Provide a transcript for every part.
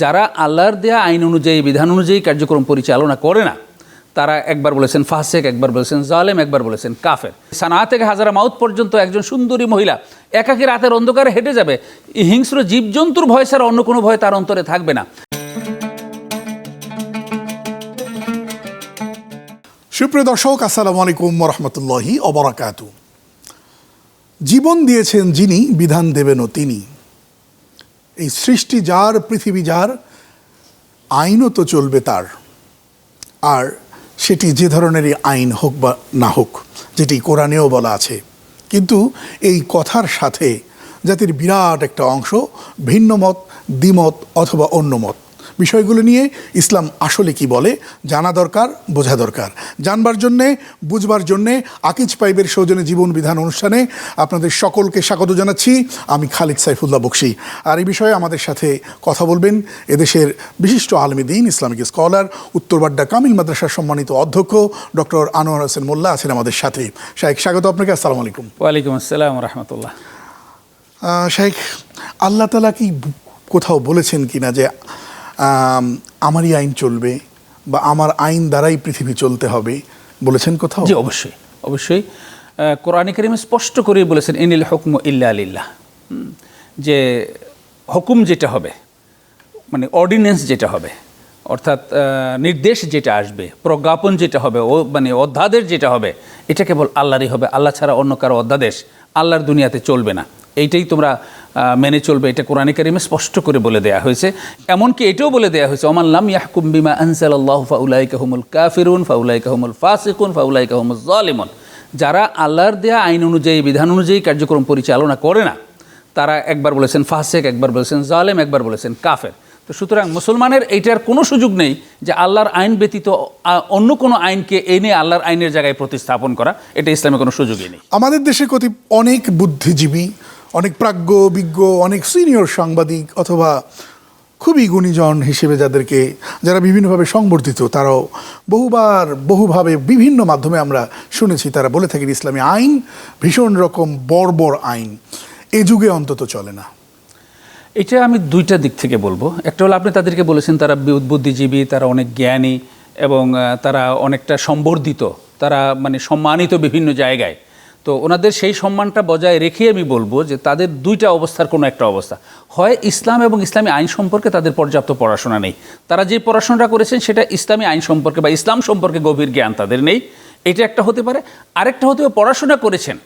যারা আল্লাহর দেয়া আইন অনুযায়ী, বিধান অনুযায়ী কার্যক্রম পরিচালনা করে না, তারা একবার বলেছেন ফাসেক, একবার বলেছেন জালেম, একবার বলেছেন কাফের। সানা থেকে হাজারা মাউথ পর্যন্ত একজন সুন্দরী মহিলা একাকী রাতের অন্ধকারে হেঁটে যাবে। হিংস্র জীবজন্তুর ভয় ছাড়া অন্য কোনো ভয় তার অন্তরে থাকবে না। সুপ্রিয় দর্শক, আসসালামু আলাইকুম রহমতুল্লাহি অবরাকাত জীবন দিয়েছেন যিনি, বিধান দেবেনও তিনি। এই সৃষ্টি যার, পৃথিবী যার, আইনও তো চলবে তার। আর সেটি যে ধরনেরই আইন হোক বা না হোক, যেটি কোরআনেও বলা আছে। কিন্তু এই কথার সাথে জাতির বিরাট একটা অংশ ভিন্ন মত দ্বিমত অথবা অন্য মত বিষয়গুলো নিয়ে ইসলাম আসলে কি বলে জানা দরকার বোঝা দরকার। জানবার জন্যে বুঝবার জন্যে আকিজ পাইবের সৌজনে জীবন বিধান অনুষ্ঠানে আপনাদের সকলকে স্বাগত জানাচ্ছি। আমি খালিদ সাইফুল্লাহ বক্সি। আর এই বিষয়ে আমাদের সাথে কথা বলবেন এদেশের বিশিষ্ট আলমী দিন ইসলামিক স্কলার উত্তরবাড্ডা কামিল মাদ্রাসার সম্মানিত অধ্যক্ষ ডক্টর আনোয়ার হোসেন মোল্লা আছেন আমাদের সাথে। শাহেক স্বাগত আপনাকে আসসালামু আলাইকুম। ওয়ালাইকুম আসসালাম রহমতুল্লাহ। শাহেক আল্লাহ তালা কি কোথাও বলেছেন কিনা যে আম, আমারই আইন চলবে বা আমার আইন দ্বারাই পৃথিবী চলতে হবে, বলেছেন কোথাও? জি, অবশ্যই অবশ্যই। কোরআনে কারিমে স্পষ্ট করে বলেছেন, ইনিল হুকম ইল্লা আলিল্লাহ যে হুকুম যেটা হবে মানে অর্ডিন্যান্স যেটা হবে, অর্থাৎ নির্দেশ যেটা আসবে, প্রজ্ঞাপন যেটা হবে, ও মানে অধ্যাদেশ যেটা হবে, এটা কেবল আল্লাহরই হবে। আল্লাহ ছাড়া অন্য কারও অধ্যাদেশ আল্লাহর দুনিয়াতে চলবে না। এইটাই তোমরা মেনে চলবে, এটা কোরআনে কারিমে স্পষ্ট করে বলে দেয়া হয়েছে। এমনকি এটাও বলে দেয়া হয়েছে, ওমান লাম ইয়াহকুম বিমা আনসালাল্লাহু ফাউলাই কাহমুল কাফিরুন ফাউলাই কাহমুল ফাসিকুন ফাউলাই কাহমুল জালিমন যারা আল্লাহর দেয়া আইন অনুযায়ী, বিধান অনুযায়ী কার্যক্রম পরিচালনা করে না, তারা একবার বলেছেন ফাসেক, একবার বলেছেন জালেম, একবার বলেছেন কাফের। তো সুতরাং মুসলমানের এইটার কোনো সুযোগ নেই যে আল্লাহর আইন ব্যতীত অন্য কোনো আইনকে এনে আল্লাহর আইনের জায়গায় প্রতিস্থাপন করা, এটা ইসলামে কোনো সুযোগই নেই। আমাদের দেশে কতি অনেক বুদ্ধিজীবী, অনেক প্রাজ্ঞ বিজ্ঞ অনেক সিনিয়র সাংবাদিক অথবা খুবই গুণীজন হিসেবে যাদেরকে, যারা বিভিন্নভাবে সংবর্ধিত, তারাও বহুবার, বহুভাবে বিভিন্ন মাধ্যমে আমরা শুনেছি, তারা বলে থাকেন ইসলামী আইন ভীষণ রকম বর্বর আইন। এ যুগে অন্তত চলে না। এটা আমি দুইটা দিক থেকে বলব। একটা হলো আপনি তাদেরকে বলেছেন, তারা বুদ্ধিজীবী, তারা অনেক জ্ঞানী এবং তারা অনেকটা সম্বর্ধিত, তারা মানে সম্মানিত বিভিন্ন জায়গায়। তো ওনাদের সেই সম্মানটা বজায় রেখে আমি বলব যে তাদের দুইটা অবস্থার কোনো একটা অবস্থা। হয় ইসলাম এবং ইসলামী আইন সম্পর্কে তাদের পর্যাপ্ত পড়াশোনা নেই। তারা যে পড়াশোনাটা করেছেন সেটা ইসলামী আইন সম্পর্কে বা ইসলাম সম্পর্কে গভীর জ্ঞান তাদের নেই। এটা একটা হতে পারে। আরেকটা হতে পড়াশোনা করেছেন,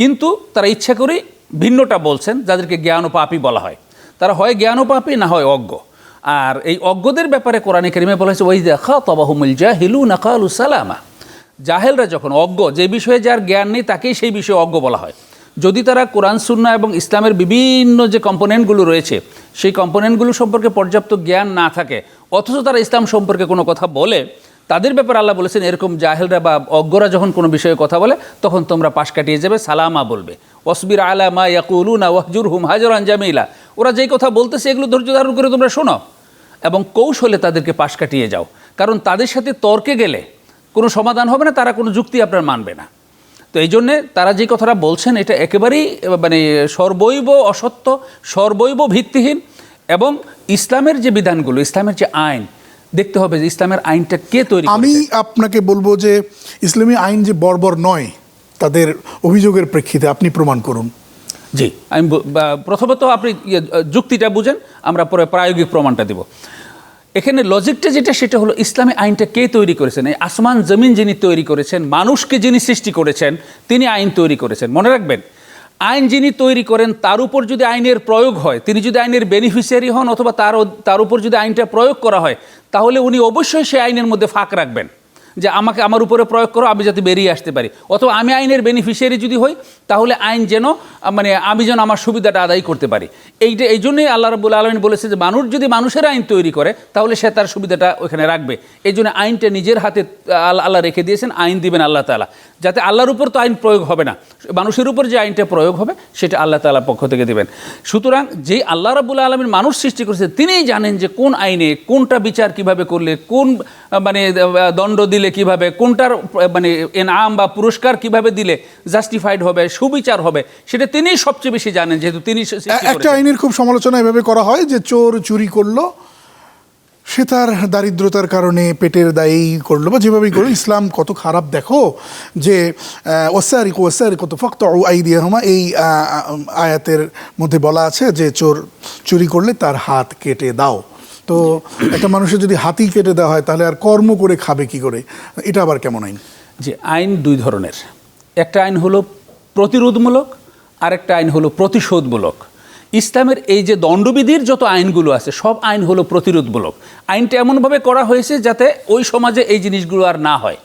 কিন্তু তারা ইচ্ছা করেই ভিন্নটা বলছেন, যাদেরকে জ্ঞান ও পাপী বলা হয়। তারা হয় জ্ঞান ও পাপী না হয় অজ্ঞ। আর এই অজ্ঞদের ব্যাপারে কোরআনে কেরিমে বলা হয়েছে ওই দেখা তবাহুমুল জাহিলু নাকালু সালামা। জাহেলরা যখন অজ্ঞ, যে বিষয়ে যার জ্ঞান নেই, তাকেই সেই বিষয়ে অজ্ঞ বলা হয়। যদি তারা কোরআন সুন্না এবং ইসলামের বিভিন্ন যে কম্পোনেন্টগুলো রয়েছে, সেই কম্পোনেন্টগুলো সম্পর্কে পর্যাপ্ত জ্ঞান না থাকে, অথচ তারা ইসলাম সম্পর্কে কোনো কথা বলে তাদের ব্যাপারে আল্লাহ বলেছেন, এরকম জাহেলরা বা অজ্ঞরা যখন কোনো বিষয়ে কথা বলে, তখন তোমরা পাশ কাটিয়ে যাবে, সালামা বলবে। অসবির আলা মা ইয়াকুলু না ওয়াহজুর হুম হাজরান জামিলা। ওরা যেই কথা বলতেছে, এগুলো ধৈর্য ধারণ করে তোমরা শোনো এবং কৌশলে তাদেরকে পাশ কাটিয়ে যাও। কারণ তাদের সাথে তর্কে গেলে কোনো সমাধান হবে না, তারা কোনো যুক্তি আপনার মানবে না। তো এই জন্যে তারা যে কথাটা বলছেন, এটা একেবারেই মানে সর্বৈব অসত্য, সর্বৈব ভিত্তিহীন এবং ইসলামের যে বিধানগুলো, ইসলামের যে আইন দেখতে হবে যে ইসলামের আইনটা কে তৈরি আমি আপনাকে বলব যে ইসলামী আইন যে বর্বর নয় তাদের অভিযোগের প্রেক্ষিতে আপনি প্রমাণ করুন। জি আমি প্রথমত আপনি ইয়ে, যুক্তিটা বুঝেন আমরা পরে প্রায়োগিক প্রমাণটা দিব। এখানে লজিকটা যেটা সেটা হলো ইসলামী আইনটা কে তৈরি করেছেন? এই আসমান জমিন যিনি তৈরি করেছেন মানুষকে যিনি সৃষ্টি করেছেন তিনি আইন তৈরি করেছেন। মনে রাখবেন আইন যিনি তৈরি করেন, তার উপর যদি আইনের প্রয়োগ হয়, তিনি যদি আইনের বেনিফিশিয়ারি হন অথবা তার তার উপর যদি আইনটা প্রয়োগ করা হয়, তাহলে উনি অবশ্যই সেই আইনের মধ্যে ফাঁক রাখবেন। যে আমাকে আমার উপরে প্রয়োগ করো, আমি যাতে বেরিয়ে আসতে পারি। অথবা আমি আইনের বেনিফিশিয়ারি যদি হই, তাহলে আইন যেন মানে আমি যেন আমার সুবিধাটা আদায় করতে পারি। এইটা এই জন্যই আল্লাহ রবুল আলমিন বলেছে যে, মানুষ যদি মানুষের আইন তৈরি করে, তাহলে সে তার সুবিধাটা ওখানে রাখবে। এই জন্য আইনটা নিজের হাতে আল্লাহ রেখে দিয়েছেন, আইন দিবেন আল্লাহ তালা যাতে আল্লাহর উপর তো আইন প্রয়োগ হবে না, মানুষের উপর যে আইনটা প্রয়োগ হবে, সেটা আল্লাহ তালার পক্ষ থেকে দেবেন। সুতরাং যে আল্লাহ রাবুল আলমীর মানুষ সৃষ্টি করেছে, তিনিই জানেন যে কোন আইনে কোনটা বিচার কীভাবে করলে, কোন মানে দণ্ড দিলে কীভাবে কোনটার মানে এনাম বা পুরস্কার কীভাবে দিলে জাস্টিফাইড হবে সুবিচার হবে সেটা তিনি সবচেয়ে বেশি জানেন যেহেতু তিনি একটা। আইনের খুব সমালোচনা এভাবে করা হয় যে চোর চুরি করল সে তার দারিদ্রতার কারণে পেটের দায়ী করল বা যেভাবেই করল ইসলাম কত খারাপ দেখো যে ওসারি ওসারি কত ফক্ত আই দিয়ে হমা এই আয়াতের মধ্যে বলা আছে যে চোর চুরি করলে তার হাত কেটে দাও তো একটা মানুষের যদি হাতি কেটে দেওয়া হয়, তাহলে আর কর্ম করে খাবে কি করে? এটা আবার কেমন আইন? যে আইন দুই ধরনের। একটা আইন হলো প্রতিরোধমূলক আর একটা আইন হলো প্রতিশোধমূলক। ইসলামের এই যে দণ্ডবিধির যত আইনগুলো আছে, সব আইন হলো প্রতিরোধমূলক। আইনটা এমনভাবে করা হয়েছে যাতে ওই সমাজে এই জিনিসগুলো আর না হয়।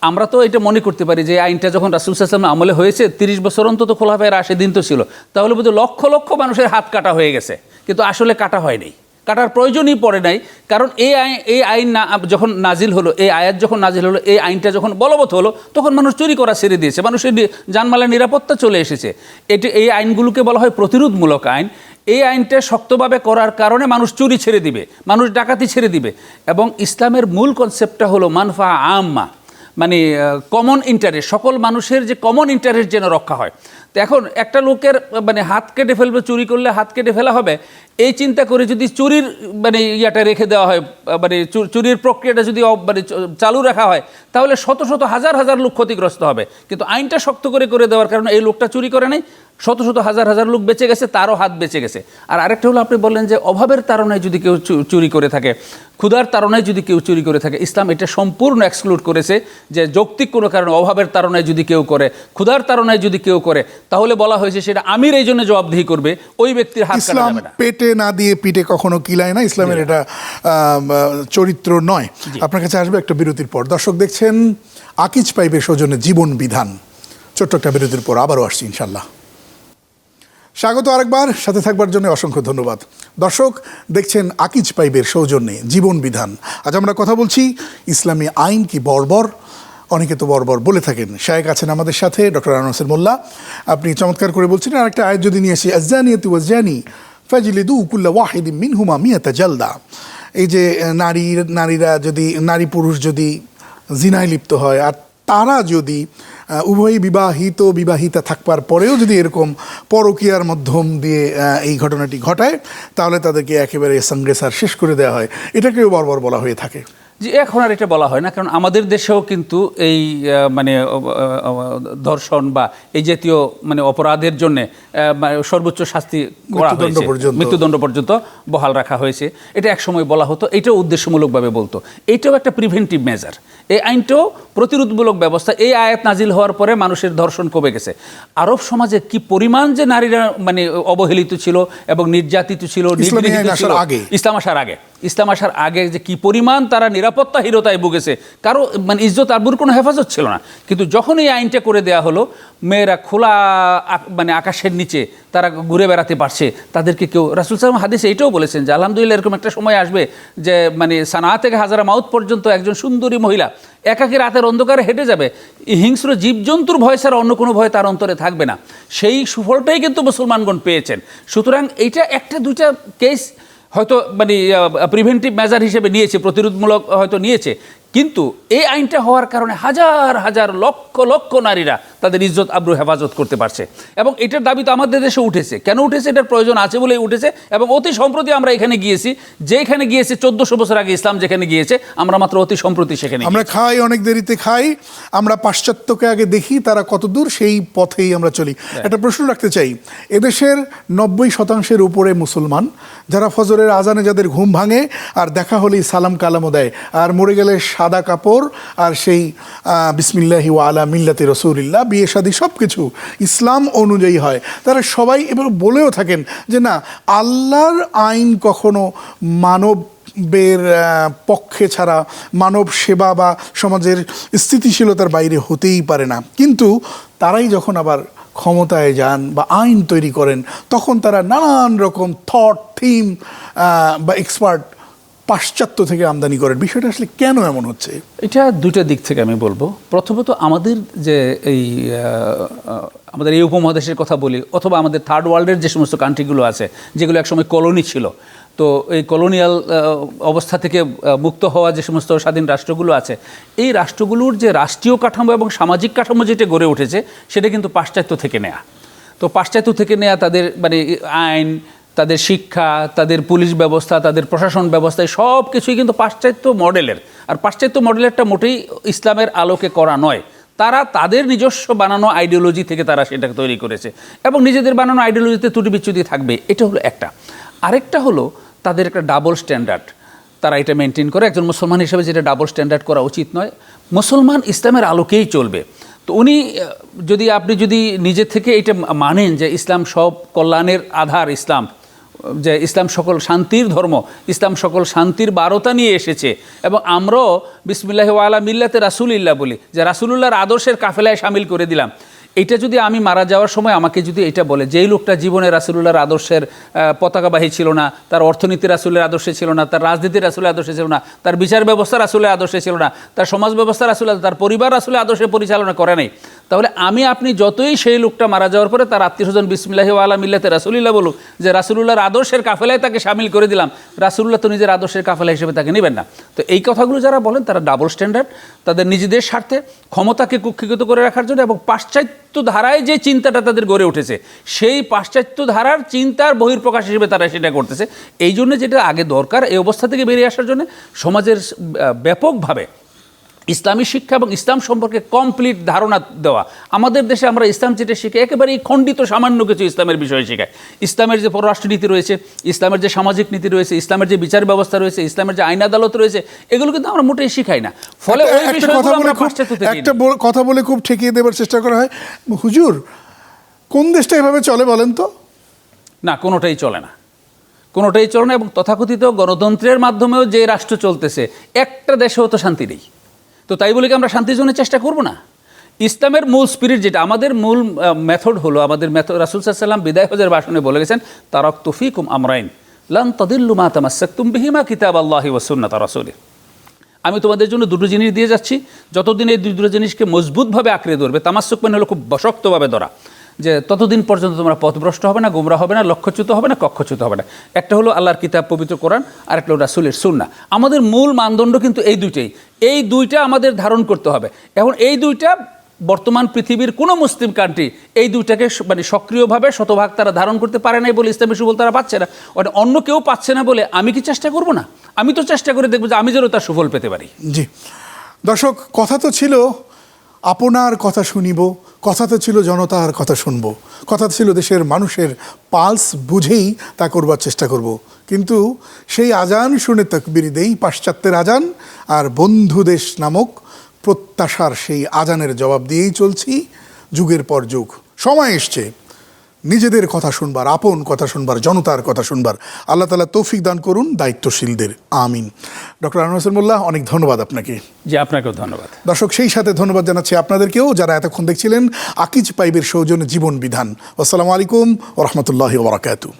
আমরা তো এটা মনে করতে পারি যে আইনটা যখন রাসুল সাল্লাম আমলে হয়েছে, তিরিশ বছর অন্তত খোলা খোলাফের আশে দিন তো ছিল। তাহলে বোধহয় লক্ষ লক্ষ মানুষের হাত কাটা হয়ে গেছে। কিন্তু আসলে কাটা হয়নি। কাটার প্রয়োজনই পড়ে নাই। কারণ এই আইন এই আইন না, যখন নাজিল হলো, এই আয়াত যখন নাজিল হলো, এই আইনটা যখন বলবৎ হলো, তখন মানুষ চুরি করা ছেড়ে দিয়েছে। মানুষের জানমালের নিরাপত্তা চলে এসেছে। এটি, এই আইনগুলোকে বলা হয় প্রতিরোধমূলক আইন। এই আইনটা শক্তভাবে করার কারণে মানুষ চুরি ছেড়ে দিবে, মানুষ ডাকাতি ছেড়ে দিবে। এবং ইসলামের মূল কনসেপ্টটা হলো মানফা আম্মা মানে কমন ইন্টারেস্ট সকল মানুষের যে কমন ইন্টারেস্ট যেন রক্ষা হয়। তো এখন একটা লোকের মানে হাত কেটে ফেলবে, চুরি করলে হাত কেটে ফেলা হবে। এই চিন্তা করে যদি চুরির মানে ইয়াটা রেখে দেওয়া হয় মানে চুরির প্রক্রিয়াটা যদি মানে চালু রাখা হয়, তাহলে শত শত হাজার হাজার লোক ক্ষতিগ্রস্ত হবে। কিন্তু আইনটা শক্ত করে করে দেওয়ার কারণে এই লোকটা চুরি করে নাই। শত শত হাজার হাজার লোক বেঁচে গেছে তারও হাত বেঁচে গেছে। আর আরেকটা হলো আপনি বললেন যে অভাবের তারণায় যদি কেউ চুরি করে থাকে ক্ষুধার তারণায় যদি কেউ চুরি করে থাকে ইসলাম এটা সম্পূর্ণ এক্সক্লুড করেছে যে যৌক্তিক কোনো কারণে অভাবের তারণায় যদি কেউ করে ক্ষুধার তারণায় যদি কেউ করে তাহলে বলা হয়েছে সেটা আমির এই জন্য জবাবদিহি করবে ওই ব্যক্তির হাত ইসলাম পেটে না দিয়ে পিঠে কখনো কিলায় না ইসলামের এটা চরিত্র নয়। আপনার কাছে আসবে একটা বিরতির পর। দর্শক দেখছেন আকিজ পাইবে সৌজন্যে জীবন বিধান। ছোট্ট একটা বিরতির পর আবারও আসছি ইনশাল্লাহ। স্বাগত আরেকবার, সাথে থাকবার জন্য অসংখ্য ধন্যবাদ। দর্শক, দেখছেন আকিজ পাইবের সৌজন্যে জীবন বিধান। আজ আমরা কথা বলছি, ইসলামী আইন কি বর্বর? অনেকে তো বর্বর বলে থাকেন। শায়েক আছেন আমাদের সাথে, ডক্টর আনাসের মোল্লা। আপনি চমৎকার করে বলছিলেন, আরেকটা আয়াত যদি নিয়ে আসি আজানিয়াতু ওয়াজানি ফাজিলিদু কুল্লা ওয়াহিদিম মিনহুমা মিয়াতা জালদা। এই যে নারী নারীরা যদি নারী পুরুষ যদি জিনায় লিপ্ত হয়, আর তারা যদি উভয় বিবাহিত, বিবাহিতা থাকবার পরেও যদি এরকম পরকীয়ার মাধ্যম দিয়ে এই ঘটনাটি ঘটায়, তাহলে তাদেরকে একেবারে সংগ্রেসার শেষ করে দেওয়া হয়। এটাকেও বারবার বলা হয়ে থাকে। যে এখন আর এটা বলা হয় না, কারণ আমাদের দেশেও কিন্তু এই মানে ধর্ষণ বা এই জাতীয় মানে অপরাধের জন্য সর্বোচ্চ শাস্তি করা মৃত্যুদণ্ড হয়েছে। পর্যন্ত। মৃত্যুদণ্ড পর্যন্ত বহাল রাখা হয়েছে। এটা একসময় বলা হতো এটাও উদ্দেশ্যমূলকভাবে বলতো। এটাও একটা প্রিভেন্টিভ মেজার এই আইনটাও প্রতিরোধমূলক ব্যবস্থা এই আয়াত নাজিল হওয়ার পরে মানুষের ধর্ষণ কমে গেছে। আরব সমাজে কি পরিমাণ যে নারীরা মানে অবহেলিত ছিল এবং নির্যাতিত ছিল ইসলামী আসার আগে। ইসলাম আসার আগে যে কি পরিমাণ তারা নিরাপত্তাহীনতায় ভুগেছে কারও মানে ইজ্জত আবুর কোনো হেফাজত ছিল না। কিন্তু যখন এই আইনটা করে দেয়া হলো মেয়েরা খোলা মানে আকাশের নিচে তারা ঘুরে বেড়াতে পারছে, তাদেরকে কেউ, রাসুল সালাম হাদিসে এটাও বলেছেন যে, আলহামদুলিল্লাহ এরকম একটা সময় আসবে যে মানে সানা থেকে হাজারা মাউথ পর্যন্ত একজন সুন্দরী মহিলা একাকী রাতের অন্ধকারে হেঁটে যাবে। হিংস্র জীবজন্তুর ভয় ছাড়া অন্য কোনো ভয় তার অন্তরে থাকবে না। সেই সুফলটাই কিন্তু মুসলমানগণ পেয়েছেন। সুতরাং এইটা একটা, দুইটা কেস হয়তো মানে প্রিভেন্টিভ মেজার হিসেবে নিয়েছে, প্রতিরোধমূলক হয়তো নিয়েছে। কিন্তু এই আইনটা হওয়ার কারণে হাজার হাজার লক্ষ লক্ষ নারীরা তাদের ইজ্জত আব্রু হেফাজত করতে পারছে। এবং এটার দাবি তো আমাদের দেশে উঠেছে। কেন উঠেছে? এটার প্রয়োজন আছে বলেই উঠেছে। এবং অতি সম্প্রতি আমরা এখানে গিয়েছি যেখানে গিয়েছে চোদ্দশো বছর আগে ইসলাম যেখানে গিয়েছে আমরা মাত্র অতি সম্প্রতি সেখানে আমরা খাই অনেক দেরিতে খাই আমরা পাশ্চাত্যকে আগে দেখি তারা কত দূর সেই পথেই আমরা চলি। একটা প্রশ্ন রাখতে চাই। এদেশের নব্বই শতাংশের উপরে মুসলমান যারা ফজরের আজানে যাদের ঘুম ভাঙে আর দেখা হলেই সালাম কালামও দেয় আর মরে গেলে সাদা কাপড় আর সেই বিসমিল্লাহি ওয়ালা মিল্লাতে রসুলিল্লাহ, বিয়ে শাদী সব কিছু ইসলাম অনুযায়ী হয়। তারা সবাই এবার বলেও থাকেন যে না, আল্লাহর আইন কখনো মানব বের পক্ষে ছাড়া মানব সেবা বা সমাজের স্থিতিশীলতার বাইরে হতেই পারে না। কিন্তু তারাই যখন আবার ক্ষমতায় যান বা আইন তৈরি করেন, তখন তারা নানান রকম থট থিম বা এক্সপার্ট পাশ্চাত্য থেকে আমদানি করেন। বিষয়টা আসলে কেন এমন হচ্ছে? এটা দুইটা দিক থেকে আমি বলব। প্রথমত আমাদের যে এই আমাদের এই উপমহাদেশের কথা বলি, অথবা আমাদের থার্ড ওয়ার্ল্ডের যে সমস্ত কান্ট্রিগুলো আছে, যেগুলো একসময় কলোনি ছিল। তো এই কলোনিয়াল অবস্থা থেকে মুক্ত হওয়া যে সমস্ত স্বাধীন রাষ্ট্রগুলো আছে, এই রাষ্ট্রগুলোর যে রাষ্ট্রীয় কাঠামো এবং সামাজিক কাঠামো যেটা গড়ে উঠেছে, সেটা কিন্তু পাশ্চাত্য থেকে নেয়া। তো পাশ্চাত্য থেকে নেয়া তাদের মানে আইন তাদের শিক্ষা, তাদের পুলিশ ব্যবস্থা, তাদের প্রশাসন ব্যবস্থায় সব কিছুই কিন্তু পাশ্চাত্য মডেলের। আর পাশ্চাত্য মডেলেরটা মোটেই ইসলামের আলোকে করা নয়। তারা তাদের নিজস্ব বানানো আইডিওলজি থেকে তারা সেটাকে তৈরি করেছে। এবং নিজেদের বানানো আইডিওলজিতে ত্রুটি বিচ্যুতি থাকবে। এটা হলো একটা। আরেকটা হলো তাদের একটা ডাবল স্ট্যান্ডার্ড তারা এটা মেনটেন করে। একজন মুসলমান হিসেবে যেটা ডাবল স্ট্যান্ডার্ড করা উচিত নয়। মুসলমান ইসলামের আলোকেই চলবে। তো উনি, যদি আপনি যদি নিজে থেকে এটা মানেন যে ইসলাম সব কল্যাণের আধার ইসলাম যে ইসলাম সকল শান্তির ধর্ম, ইসলাম সকল শান্তির বারতা নিয়ে এসেছে। এবং আমরাও বিসমিল্লাহ ওয়ালা মিল্লাতে রাসুলিল্লাহ বলি, যে রাসুলুল্লাহর আদর্শের কাফেলায় সামিল করে দিলাম। এটা যদি আমি মারা যাওয়ার সময় আমাকে যদি এটা বলে, যেই লোকটা জীবনে রাসুলুল্লাহর আদর্শের পতাকাবাহী ছিল না, তার অর্থনীতি রাসুলের আদর্শে ছিল না, তার রাজনীতি রাসুলের আদর্শে ছিল না, তার বিচার ব্যবস্থা রাসুলের আদর্শে ছিল না, তার সমাজ ব্যবস্থা রাসুলের তার পরিবার রাসুলের আদর্শে পরিচালনা করে নাই। তাহলে আমি, আপনি যতই সেই লোকটা মারা যাওয়ার পরে তার আত্মীয় স্বজন বিসমিল্লাহ আলা মিল্লাতে রাসুলিল্লাহ বলুক যে রাসুলুল্লাহর আদর্শের কাফেলায় তাকে সামিল করে দিলাম রাসুল্লাহ তো নিজের আদর্শের কাফেলা হিসেবে তাকে নেবেন না। তো এই কথাগুলো যারা বলেন তারা ডাবল স্ট্যান্ডার্ড তাদের নিজেদের স্বার্থে, ক্ষমতাকে কুক্ষিগত করে রাখার জন্য এবং পাশ্চাত্য ধারায় যে চিন্তাটা তাদের গড়ে উঠেছে, সেই পাশ্চাত্য ধারার চিন্তার বহির্প্রকাশ হিসেবে তারা সেটা করতেছে। এই জন্য যেটা আগে দরকার, এই অবস্থা থেকে বেরিয়ে আসার জন্য সমাজের ব্যাপকভাবে ইসলামী শিক্ষা এবং ইসলাম সম্পর্কে কমপ্লিট ধারণা দেওয়া। আমাদের দেশে আমরা ইসলাম যেটা শিখে একেবারেই খণ্ডিত সামান্য কিছু ইসলামের বিষয়ে শেখায় ইসলামের যে পররাষ্ট্রনীতি রয়েছে ইসলামের যে সামাজিক নীতি রয়েছে ইসলামের যে বিচার ব্যবস্থা রয়েছে ইসলামের যে আইন আদালত রয়েছে এগুলো কিন্তু আমরা মোটেই শিখাই না। ফলে ওই একটা- বিষয়গুলো আমরা কথা বলে খুব ঠেকিয়ে দেবার চেষ্টা করা হয়। হুজুর কোন দেশটা এভাবে চলে বলেন তো? না কোনোটাই চলে না। কোনোটাই চলে না এবং তথাকথিত গণতন্ত্রের মাধ্যমেও যে রাষ্ট্র চলতেছে একটা দেশেও তো শান্তি নেই। তো তাই বলে কি আমরা শান্তির জন্য চেষ্টা করব না? ইসলামের মূল স্পিরিট যেটা, আমাদের মূল মেথড হলো, আমাদের মেথড রাসুল সাল্লাম বিদায় হজের ভাষণে বলে গেছেন তারক তুফিকুম আমরাইন, লান তদিল্লু মা তামাসাক্তুম বিহিমা কিতাব আল্লাহি ওয়াসুন্নাত রাসূলিহ। আমি তোমাদের জন্য দুটো জিনিস দিয়ে যাচ্ছি, যতদিন এই দুটো জিনিসকে মজবুতভাবে আঁকড়ে ধরবে তামাসুক মানে হলো খুব শক্তভাবে ধরা। যে ততদিন পর্যন্ত তোমরা পথভ্রষ্ট হবে না, গোমরা হবে না, লক্ষ্যচ্যুত হবে না, কক্ষচ্যুত হবে না। একটা হলো আল্লাহর কিতাব, পবিত্র কোরআন আর একটা হলো রাসুলের সুন্না আমাদের মূল মানদণ্ড কিন্তু এই দুইটাই। এই দুইটা আমাদের ধারণ করতে হবে। এখন এই দুইটা বর্তমান পৃথিবীর কোনো মুসলিম কান্ট্রি এই দুইটাকে মানে সক্রিয়ভাবে শতভাগ তারা ধারণ করতে পারে নাই বলে ইসলামী সুফল তারা পাচ্ছে না। অন্য কেউ পাচ্ছে না বলে আমি কি চেষ্টা করব না? আমি তো চেষ্টা করে দেখব যে আমি যেন তার সুফল পেতে পারি। জি। দর্শক, কথা তো ছিল আপনার কথা শুনিব কথা তো ছিল জনতার কথা শুনব কথা ছিল দেশের মানুষের পালস বুঝেই তা করবার চেষ্টা করব। কিন্তু সেই আজান শুনে তকবির দেই পাশ্চাত্যের আজান, আর বন্ধু দেশ নামক প্রত্যাশার সেই আজানের জবাব দিয়েই চলছি। যুগের পর যুগ, সময় এসছে। নিজেদের কথা শুনবার আপন কথা শুনবার জনতার কথা শুনবার আল্লাহ তালা তৌফিক দান করুন দায়িত্বশীলদের আমিন। ডক্টর আনোয়ার হোসেন মোল্লাহ অনেক ধন্যবাদ আপনাকে। যে আপনাকেও ধন্যবাদ। দর্শক সেই সাথে ধন্যবাদ জানাচ্ছি আপনাদেরকেও যারা এতক্ষণ দেখছিলেন আকিজ পাইবের সৌজন্য জীবন বিধান। আসসালামু আলাইকুম ও রহমতুল্লাহ ওবরাকাতু